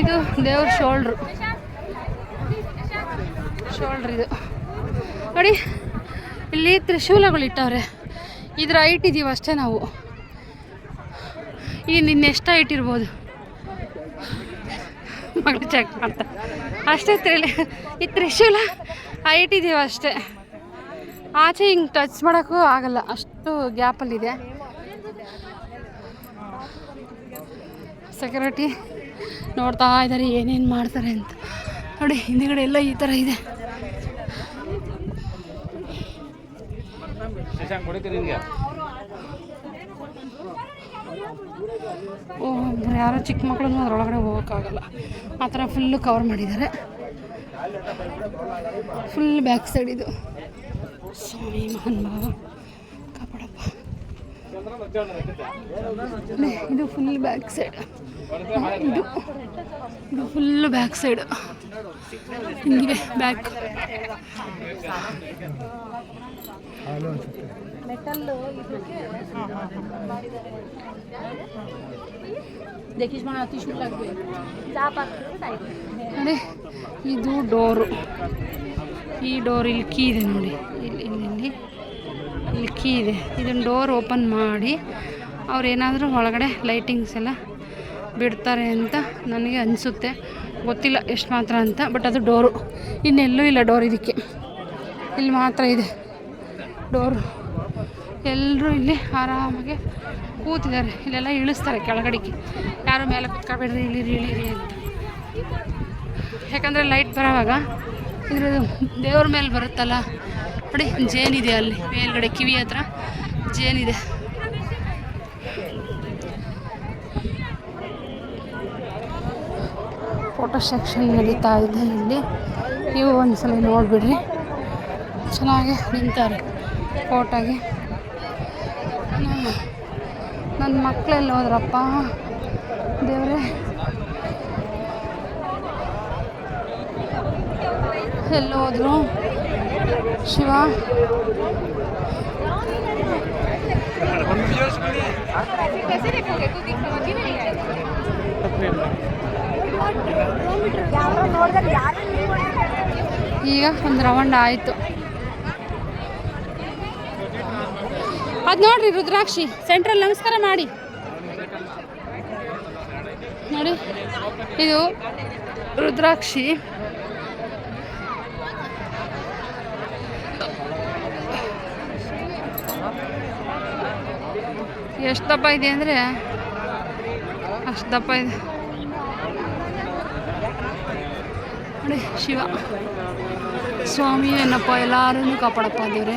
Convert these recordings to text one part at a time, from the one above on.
ಇದು ದೇವ್ರ shoulder shoulder ಇದು. ನೋಡಿ, ಇಲ್ಲಿ ತ್ರಿಶೂಲಗಳು ಇಟ್ಟವ್ರೆ ಇದ್ರ ಹೈಟ್ ಇದೀವಿ ಅಷ್ಟೇ ನಾವು. ನಿನ್ನ ಎಷ್ಟ ಹೈಟ್ ಇರ್ಬೋದು? ಮಗಳು ಚೆಕ್ ಮಾಡ್ತಾ. ಅಷ್ಟೇ ತ್ರಿಲಿ, ಈ ತ್ರಿಶೂಲ ಹೈಟ್ ಇದೀವಿ ಅಷ್ಟೇ. ಆಚೆ ಹಿಂಗೆ ಟಚ್ ಮಾಡೋಕ್ಕೂ ಆಗಲ್ಲ. ಅಷ್ಟು ಗ್ಯಾಪಲ್ಲಿದೆ ಸೆಕ್ಯೂರಿಟಿ ನೋಡ್ತಾ ಇದ್ದಾರೆ ಏನೇನು ಮಾಡ್ತಾರೆ ಅಂತ. ನೋಡಿ, ಹಿಂದುಗಡೆ ಎಲ್ಲ ಈ ಥರ ಇದೆ. ಓ ಯಾರೋ ಚಿಕ್ಕ ಮಕ್ಕಳನ್ನು ಅದರೊಳಗಡೆ ಹೋಗೋಕ್ಕಾಗಲ್ಲ. ಆ ಥರ ಫುಲ್ಲು ಕವರ್ ಮಾಡಿದ್ದಾರೆ. ಫುಲ್ ಬ್ಯಾಕ್ ಸೈಡ್ ಇದು. ಸ್ವಾಮಿ ಮಹಾನ್ ಭಾವ ಕಾಪಾಡಪ್ಪ. ಇದು ಫುಲ್ ಬ್ಯಾಕ್ ಸೈಡ್ ಇದು ಇದು ಫುಲ್ ಬ್ಯಾಕ್ ಸೈಡ್ ಹಿಂಗಿದೆ ಬ್ಯಾಕ್ দেখিস মানে ত্রিশুল লাগবে ನೋಡಿ ಇದು ಡೋರು ಈ ಡೋರ್ ಇಲ್ಲಿ ಕೀ ಇದೆ ನೋಡಿ ಇಲ್ಲಿ ಇಲ್ಲಿ ಇಲ್ಲಿ ಇಲ್ಲಿ ಕೀ ಇದೆ ಇದನ್ನು ಡೋರ್ ಓಪನ್ ಮಾಡಿ ಅವ್ರು ಏನಾದರೂ ಒಳಗಡೆ ಲೈಟಿಂಗ್ಸ್ ಎಲ್ಲ ಬಿಡ್ತಾರೆ ಅಂತ ನನಗೆ ಅನಿಸುತ್ತೆ ಗೊತ್ತಿಲ್ಲ ಎಷ್ಟು ಮಾತ್ರ ಅಂತ ಬಟ್ ಅದು ಡೋರು ಇನ್ನೆಲ್ಲೂ ಇಲ್ಲ ಡೋರ್ ಇದಕ್ಕೆ ಇಲ್ಲಿ ಮಾತ್ರ ಇದೆ ಡೋರು ಎಲ್ಲರೂ ಇಲ್ಲಿ ಆರಾಮಾಗಿ ಕೂತಿದ್ದಾರೆ. ಇಲ್ಲೆಲ್ಲ ಇಳಿಸ್ತಾರೆ ಕೆಳಗಡೆಗೆ. ಯಾರು ಮೇಲೆ ಕುತ್ಕೊಬೇಡ್ರಿ ಇಳಿರಿ ಇಳಿರಿ ಅಂತ. ಯಾಕಂದರೆ ಲೈಟ್ ಬರೋವಾಗ ಇದ್ರದ್ದು ದೇವ್ರ ಮೇಲೆ ಬರುತ್ತಲ್ಲ. ನೋಡಿ, ಜೇನಿದೆ ಅಲ್ಲಿ, ಮೇಲ್ಗಡೆ ಕಿವಿ ಹತ್ರ ಜೇನಿದೆ. ಫೋಟೋ ಸೆಕ್ಷನ್ ನಡೀತಾ ಇದೆ ಇಲ್ಲಿ. ನೀವು ಒಂದ್ಸಲ ನೋಡಿಬಿಡ್ರಿ. ಚೆನ್ನಾಗಿ ನಿಂತಾರೆ ಕೋಟಾಗಿ. ನನ್ನ ಮಕ್ಕಳೆಲ್ಲ ಹೋದ್ರಪ್ಪ. ದೇವರೇ. ಎಲ್ಲಿ ಹೋದ್ರು. ಶಿವ. ಈಗ ಒಂದು ರೌಂಡ್ ಆಯಿತು. ಅದು ನೋಡ್ರಿ ರುದ್ರಾಕ್ಷಿ. ಸೆಂಟ್ರಲ್ ನಮಸ್ಕಾರ ಮಾಡಿ. ನೋಡಿ, ಇದು ರುದ್ರಾಕ್ಷಿ. ಎಷ್ಟು ದಪ್ಪ ಇದೆ ಅಂದರೆ ಅಷ್ಟು ದಪ್ಪ ಇದೆ. ನೋಡಿ ಶಿವ. ಸ್ವಾಮಿ ಏನಪ್ಪ ಎಲ್ಲರೂ ಕಾಪಾಡಪ್ಪ ದೇವ್ರೆ.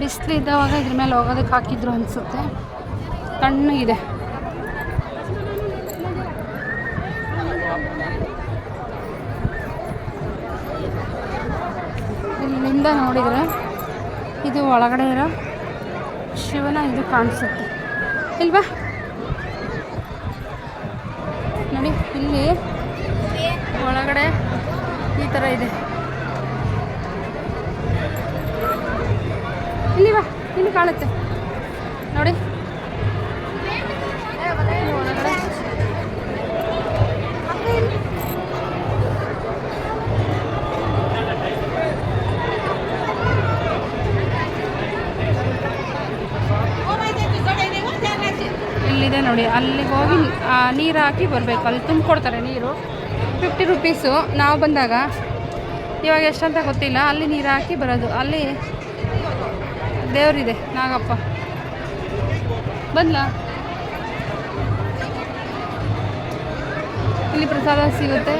ಬಿಸಿಲು ಇದ್ದವಾಗ ಇದ್ರ ಮೇಲೆ ಹೋಗೋದಕ್ಕೆ ಹಾಕಿದ್ರು ಅನಿಸುತ್ತೆ. ತಣ್ಣಗಿದೆ ಇಲ್ಲಿಂದ ನೋಡಿದರೆ ಇದು ಒಳಗಡೆ ಇರೋ ಶಿವನ ಇದು ಕಾಣಿಸುತ್ತೆ. ಇಲ್ವಾ? ನೋಡಿ, ಇಲ್ಲಿ ಒಳಗಡೆ ಈ ಥರ ಇದೆ. ಕಾಣುತ್ತೆ. ನೋಡಿ. ಇಲ್ಲಿದೆ ನೋಡಿ. ಅಲ್ಲಿಗೆ ಹೋಗಿ ನೀರು ಹಾಕಿ ಬರಬೇಕು. ಅಲ್ಲಿ ತುಂಬಿಕೊಡ್ತಾರೆ ನೀರು. ಫಿಫ್ಟಿ ರುಪೀಸು ನಾವು ಬಂದಾಗ, ಇವಾಗ ಎಷ್ಟಂತ ಗೊತ್ತಿಲ್ಲ. ಅಲ್ಲಿ ನೀರು ಹಾಕಿ ಬರೋದು. ಅಲ್ಲಿ ದೇವರಿದೆ ನಾಗಪ್ಪ. ಬಂದ್ಲಾ? ಇಲ್ಲಿ ಪ್ರಸಾದ ಸಿಗುತ್ತೆ.